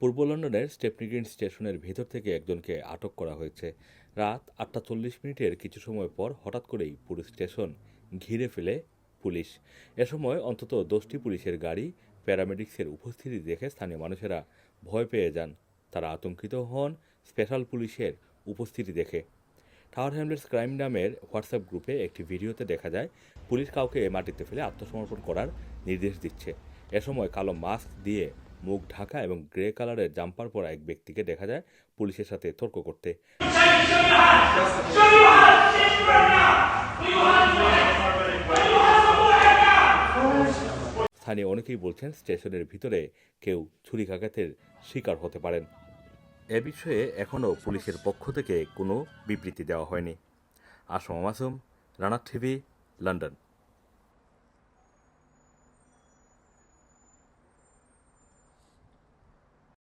পূর্ব লন্ডনের Stepney green স্টেশনের ভেতর থেকে একজনকে আটক করা হয়েছে। রাত আটটা চল্লিশ মিনিটের কিছু সময় পর হঠাৎ করেই পুরো স্টেশন ঘিরে ফেলে পুলিশ। এ সময় অন্তত দশটি পুলিশের গাড়ি, প্যারামেডিক্সের উপস্থিতি দেখে স্থানীয় মানুষেরা ভয় পেয়ে যান। তারা আতঙ্কিত হন স্পেশাল পুলিশের উপস্থিতি দেখে। টাওয়ার হ্যামলেটস ক্রাইম নামের হোয়াটসঅ্যাপ গ্রুপে একটি ভিডিওতে দেখা যায়, পুলিশ কাউকে মাটিতে ফেলে আত্মসমর্পণ করার নির্দেশ দিচ্ছে। এ সময় কালো মাস্ক দিয়ে মুখ ঢাকা এবং গ্রে কালারের জাম্পার পরা এক ব্যক্তিকে দেখা যায় পুলিশের সাথে তর্ক করতে। স্থানীয় অনেকেই বলছেন স্টেশনের ভিতরে কেউ ছুরিকাঘাতের শিকার হতে পারেন। এ বিষয়ে এখনও পুলিশের পক্ষ থেকে কোনো বিবৃতি দেওয়া হয়নি। Assam Masum Rana TV, London.